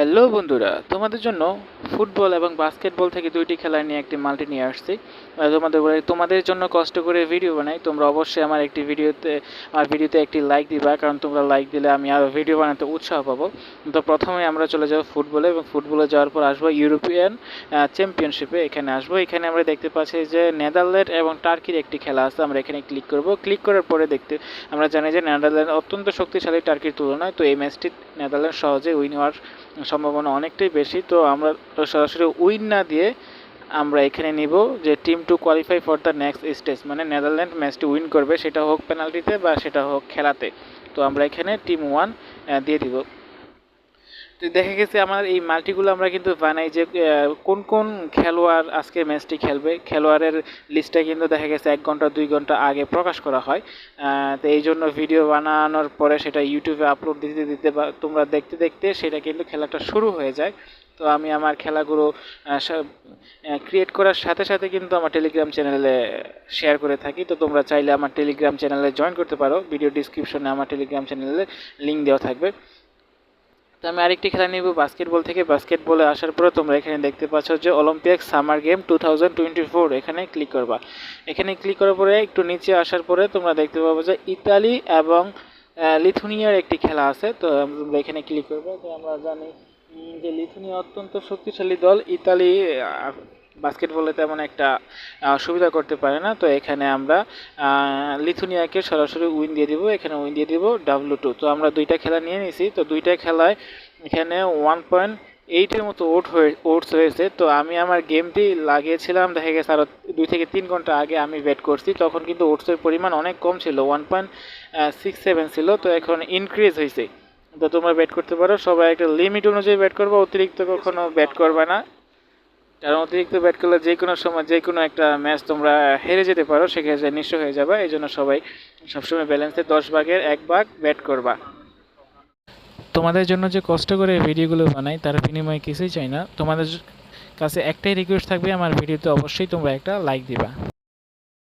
Hello বন্ধুরা, তোমাদের জন্য ফুটবল এবং বাস্কেটবল থেকে দুইটি খেলা নিয়ে একটি মাল্টি নিয়ে আসছি। তোমাদের তোমাদের জন্য কষ্ট করে ভিডিও বানাই, তোমরা অবশ্যই আমার একটি ভিডিওতে আমার ভিডিওতে একটি লাইক দিবা, কারণ তোমরা লাইক দিলে আমি আরও ভিডিও বানাতে উৎসাহ পাবো। তো প্রথমে আমরা চলে যাব ফুটবলে এবং ফুটবলে যাওয়ার পর আসব ইউরোপিয়ান চ্যাম্পিয়নশিপে এখানে আসব, এখানে আমরা দেখতে পাচ্ছি যে নেদারল্যান্ড এবং টার্কির একটি খেলা আছে, আমরা এখানে ক্লিক করব। ক্লিক করার পরে দেখতে, আমরা জানি যে নেদারল্যান্ড অত্যন্ত শক্তিশালী টার্কির তুলনায়, তো এই ম্যাচটি নেদারল্যান্ড সহজে উইন হওয়ার সম্ভাবনা অনেকটাই বেশি, তো আমরা সরাসরি উইন না দিয়ে আমরা এখানে নিব যে team to qualify for the next stage মানে নেদারল্যান্ড ম্যাচটি উইন করবে, সেটা হোক পেনাল্টিতে বা সেটা হোক খেলাতে। তো আমরা এখানে টিম ওয়ান দিয়ে দিব। তো দেখা গেছে আমার এই মাল্টিগুলো আমরা কিন্তু বানাই যে কোন কোন খেলোয়াড় আজকে ম্যাচটি খেলবে। খেলোয়াড়ের লিস্টটা কিন্তু দেখা গেছে এক ঘণ্টা, দুই ঘণ্টা আগে প্রকাশ করা হয়। তো এই জন্য ভিডিও বানানোর পরে সেটা ইউটিউবে আপলোড দিতে দিতে বা তোমরা দেখতে দেখতে সেটা কিন্তু খেলাটা শুরু হয়ে যায়। তো আমি আমার খেলাগুলো ক্রিয়েট করার সাথে সাথে কিন্তু আমার টেলিগ্রাম চ্যানেলে শেয়ার করে থাকি। তো তোমরা চাইলে আমার টেলিগ্রাম চ্যানেলে জয়েন করতে পারো। ভিডিও ডিসক্রিপশনে আমার টেলিগ্রাম চ্যানেলে লিঙ্ক দেওয়া থাকবে। তো আমি আরেকটি খেলা নিব বাস্কেটবল থেকে। বাস্কেটবলে আসার পরে তোমরা এখানে দেখতে পাচ্ছ যে অলিম্পিক সামার গেম টু এখানে ক্লিক করবা। এখানে ক্লিক করার পরে একটু নিচে আসার পরে তোমরা দেখতে পাবো যে ইতালি এবং লিথুনিয়ার একটি খেলা আছে। তো তোমরা এখানে ক্লিক করবে। তো আমরা জানি যে লিথুনিয়া অত্যন্ত শক্তিশালী দল। ইতালি বাস্কেটবলে তেমন একটা সুবিধা করতে পারে না। তো এখানে আমরা লিথুনিয়াকে সরাসরি উইন দিয়ে দিব, এখানে উইন দিয়ে দিব ডাব্লু টু তো আমরা দুইটা খেলা নিয়ে নিছি, তো দুইটা খেলায় এখানে ওয়ান পয়েন্ট এইটের মতো ওট হয়ে, ওটস হয়েছে তো আমি আমার গেমটি লাগিয়েছিলাম, দেখা গেছে আরও দুই থেকে তিন ঘণ্টা আগে আমি ব্যাট করছি, তখন কিন্তু ওটসের পরিমাণ অনেক কম ছিল ওয়ান পয়েন্ট সিক্স সেভেন ছিল, তো এখন ইনক্রিজ হয়েছে তো তোমরা ব্যাট করতে পারো, সবাই একটা লিমিট অনুযায়ী ব্যাট করব, অতিরিক্ত কখনো ব্যাট করবে না। কারণ অতিরিক্ত ব্যাট করলে যে কোনো সময় যে কোনো একটা ম্যাচ তোমরা হেরে যেতে পারো, সেক্ষেত্রে নিঃস্ব হয়ে যাবে। এই জন্য সবাই সবসময় ব্যালেন্সে দশ ভাগের এক ভাগ ব্যাট করবা। তোমাদের জন্য যে কষ্ট করে ভিডিওগুলো বানাই, তার বিনিময়ে কিছুই চাই না। তোমাদের কাছে একটাই রিকোয়েস্ট থাকবে, আমার ভিডিওতে অবশ্যই তোমরা একটা লাইক দিবা।